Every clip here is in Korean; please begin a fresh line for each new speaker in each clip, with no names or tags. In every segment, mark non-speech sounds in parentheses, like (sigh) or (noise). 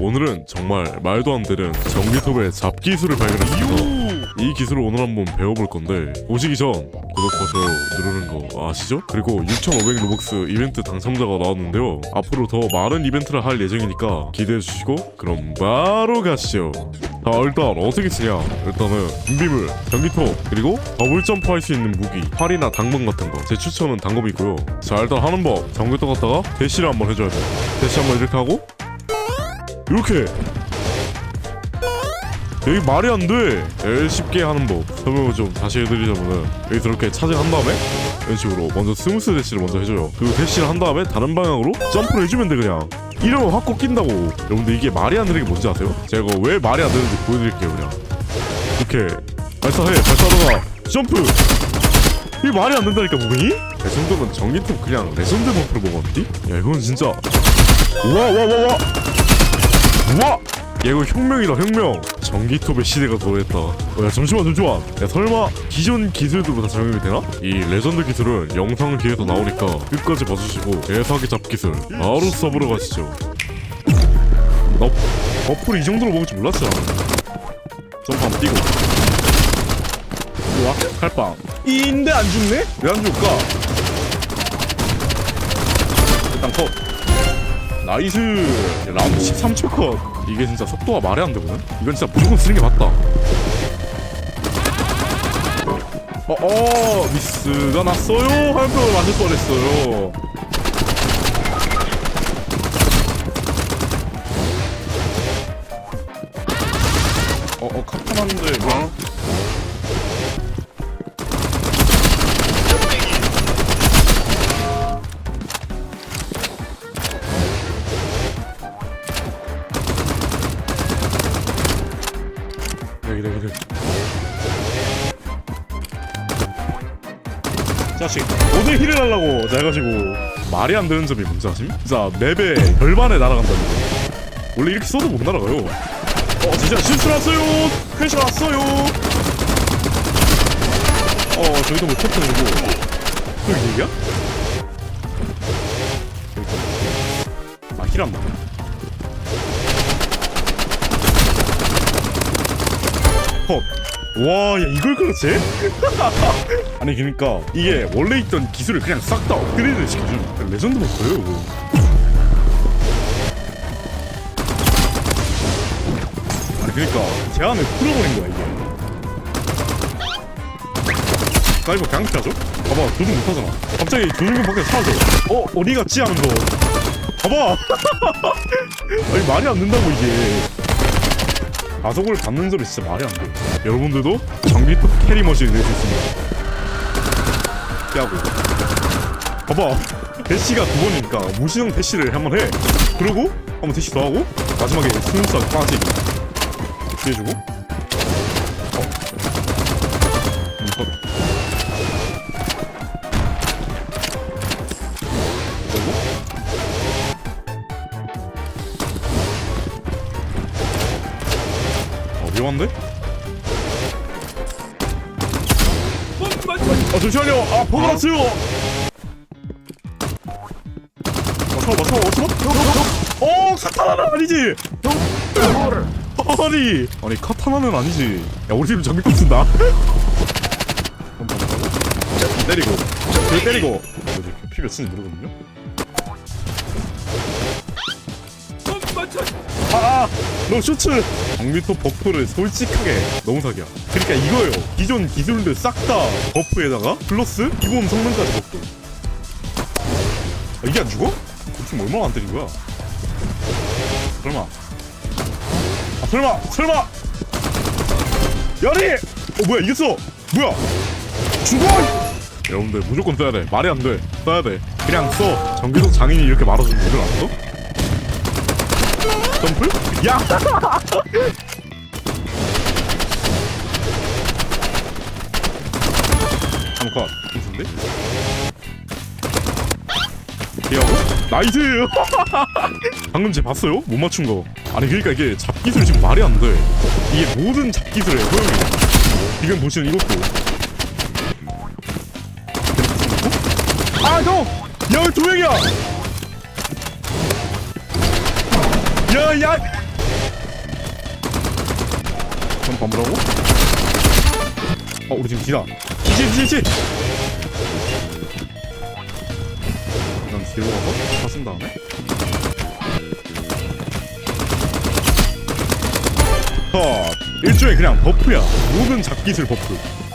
오늘은 정말 말도 안 되는 전기톱의 잡기술을 발견했습니다. 이 기술을 오늘 한번 배워볼 건데 보시기 전 구독과 좋아요 누르는 거 아시죠? 그리고 6,500 로벅스 이벤트 당첨자가 나왔는데요. 앞으로 더 많은 이벤트를 할 예정이니까 기대해 주시고 그럼 바로 가시죠. 자 일단 어떻게 쓰냐? 일단은 준비물 전기톱 그리고 더블 점프할 수 있는 무기 활이나 당번 같은 거. 제 추천은 당검이고요. 자 일단 하는 법 전기톱 갖다가 대시를 한번 해줘야 돼요. 대시 한번 이렇게 하고 이렇게 여기 말이 안 돼. 제일 쉽게 하는 법 설명을 좀 다시 해드리자면은 여기서 이렇게 차징 한 다음에 이런 식으로 먼저 스무스 대시를 먼저 해줘요. 그리고 대시를 한 다음에 다른 방향으로 점프를 해주면 돼 그냥. 이러면 확 꺾인다고. 여러분들 이게 말이 안 되는 게 뭔지 아세요? 제가 왜 말이 안 되는지 보여드릴게요 그냥. 이렇게 발사해 발사하다가 점프. 이게 말이 안 된다니까? 이 정도면 전기톱 그냥 레전드 버프로 먹었니? 야 이건 진짜 와와와와 우와! 야 이거 혁명이다 혁명 전기톱의 시대가 도래했다 어, 야 잠시만 잠시만 야 설마 기존 기술들로 다 적용이 되나? 이 레전드 기술은 영상 뒤에서 나오니까 끝까지 봐주시고 대사기 잡 기술 바로 써보러 가시죠 나 버프를 이 정도로 먹을 줄 몰랐잖아 점프 한번 뛰고 좋아 칼빵 인데 안 죽네? 왜 안 죽을까? 일단 컷 나이스. 라운드 13초 컷. 이게 진짜 속도가 말이 안 되거든? 이건 진짜 무조건 쓰는 게 맞다. 어 어 미스가 났어요. 화염병을 맞을 뻔했어요. 어 어 카타나인데 뭐 여기 여기 여기 자식 오늘 힐을 하려고 자 해가지고 말이 안 되는 점이 뭔지 아심? 진짜 맵에 절반에 날아간다는 거 원래 이렇게 써도 못 날아가요. 어 진짜 실수 났어요. 큰시 났어요. 어 저기도 뭐 터트리고. 여기 얘기야? 아힐 한다 헛. 와, 야, 이걸 그렇지? (laughs) 아니, 그니까, 이게 원래 있던 기술을 그냥 싹 다 업그레이드 시켜준 레전드 버프예요 이거. 아니, 그니까, 제한을 풀어버린 거야, 이게. 사이버 피하죠? 봐봐, 조준 못하잖아. 갑자기 조준금 밖에 사라져. 어, 어디 갔지? 거. 봐봐! (laughs) 아니, 말이 안 된다고, 이게. 가속을 받는 점이 진짜 말이 안 돼. 여러분들도 전기톱 캐리 머신을 낼수 있습니다. 야구. 봐봐. 대시가 두 번이니까 무시성 대시를 한번 해. 그러고 한번 대시 더 하고 마지막에 스무스하게 빠지기. 이렇게 해주고. 위험한데? 아 잠시만요. 아 버그 났어요. 맞춰 맞춰 맞춰. 어 카타나는 아니지? 아니. 아니 카타나는 아니지. 야 우리 팀 장비급 쓴다. 때리고. 그 때리고. 뭐지 피 몇인지 모르거든요 아, 너 쇼츠 장미토 버프를 솔직하게 너무 사기야. 그러니까 이거예요. 기존 기술들 싹 다 버프에다가 플러스 기본 성능까지 버프. 아, 이게 안 죽어? 지금 얼마나 안 때린 거야? 설마? 아 설마? 설마? 열이! 어 뭐야 이겼어? 뭐야? 죽어! 여러분들 무조건 써야 돼. 말이 안 돼. 써야 돼. 그냥 써. 전기석 장인이 이렇게 이걸 안 써? 점프? 야! 잠깐 무슨데? 피하고 나이스! (laughs) 방금 제 봤어요? 못 맞춘 거 아니 그러니까 이게 잡기술이 지금 말이 안돼 이게 모든 잡기술의 소용이 지금 보시는 이것도 아 형! 야왜 두 명이야! 야, 야! 좀 범으라고? 어, 우리 지금 뒤다. 뒤지, 뒤지, 뒤지! 난 뒤로 가서 다쓴 다음에. 어, 컷! 일종의 그냥 버프야. 모든 잡기술 버프.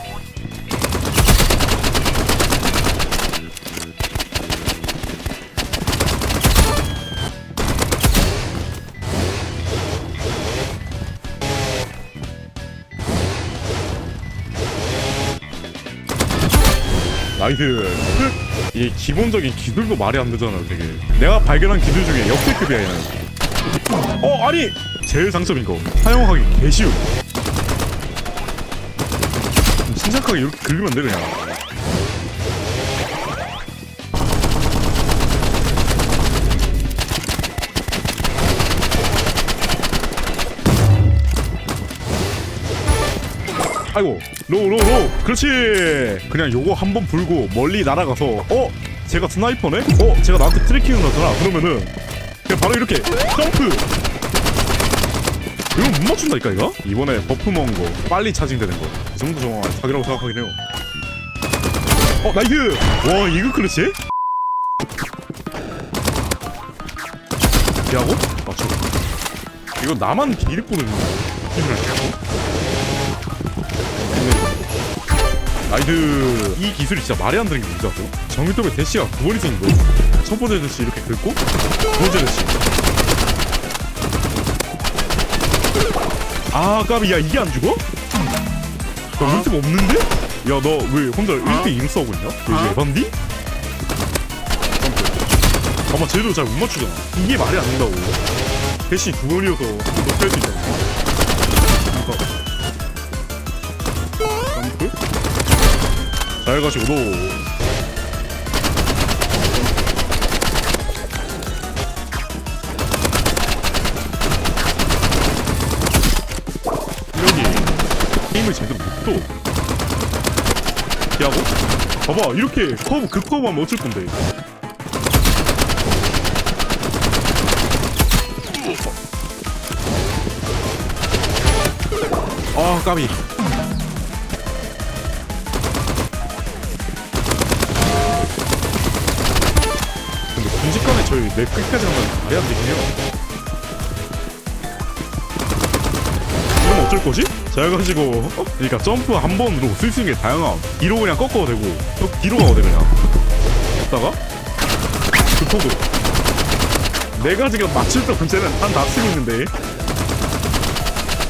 나이스 끝! 이게 기본적인 기술도 말이 안 되잖아요 되게. 내가 발견한 기술 중에 역대급이야 얘는. 어 아니! 제일 장점인 거. 사용하기 개쉬움 좀 침착하게 이렇게 긁으면 돼 그냥 아이고 로우 그렇지 그냥 요거 한 번 불고 멀리 날아가서 어? 제가 스나이퍼네? 어? 제가 나한테 트래킹을 하잖아 그러면은 그냥 바로 이렇게 점프 이거 못 맞춘다니까 이거? 이번에 버프 먹은 거 빨리 차징되는 거이 정도 정말 사기라고 생각하긴 해요 어 나이스 와 이거 그렇지? 피하고 맞춰 이거 나만 비리 뿌는 느낌이랄까 나이스 이 기술이 진짜 말이 안 되는 게 뭔지 아세요? 정유톱에 대시가 두 번이 생긴 거예요 첫 번째 대시 이렇게 긁고 두 번째 대시 아 까비 야 이게 안 죽어? 너 울팀 없는데? 야 너 왜 혼자 1대 2로 싸우고 있냐? 너 이게 에반디? 점프 아마 쟤도 잘 못 맞추잖아 이게 말이 안 된다고 대시 두 번이어서 높일 수 있잖아 그러니까 잘 가시고. 너 여기 게임을 제대로 못도 피하고? 봐봐 이렇게 커브 그 커브 하면 어쩔 건데. 아 까비 저희 맵 끝까지 안 되긴 해요. 이러면 어쩔 거지? 잘 가지고 어? 그러니까 점프 한 번으로 쓸 수 있는 게 다양함. 뒤로 그냥 꺾어도 되고 또 뒤로 가도 돼 그냥. 갔다가? 급폭으로 내가 지금 맞출 때 문제는 한 다 쓰고 있는데.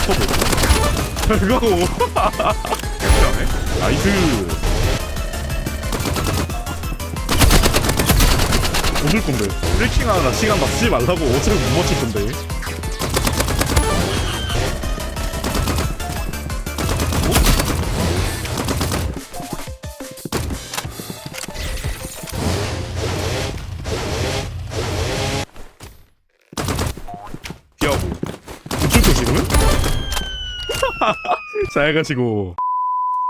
커브 잘 가고. 나이스 못을 건데. 트래킹하느라 시간 다 쓰지 말라고 어차피 못 맞출 건데. 피하고. 붙을 거 지금은? (laughs) 잘 가시고.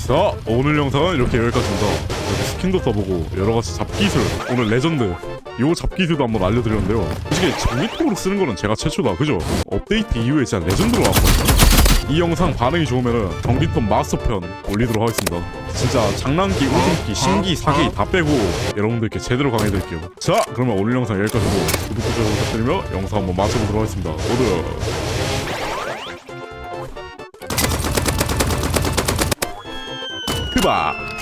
자 오늘 영상은 이렇게 여기까지입니다. 이렇게 스킨도 써보고 여러가지 잡기술. 오늘 레전드 요 잡기술도 한번 알려드렸는데요. 솔직히 장미통으로 쓰는 거는 제가 최초다. 그죠? 업데이트 이후에 진짜 레전드로 나왔거든요. 이 영상 반응이 좋으면 정비통 마스터편 올리도록 하겠습니다. 진짜 장난기, 웃음기, 신기, 사기 다 빼고 여러분들께 제대로 강해드릴게요. 자 그러면 오늘 영상 여기까지고 구독, 좋아요 부탁드리며 영상 한번 마쳐보도록 하겠습니다. 모두! 크바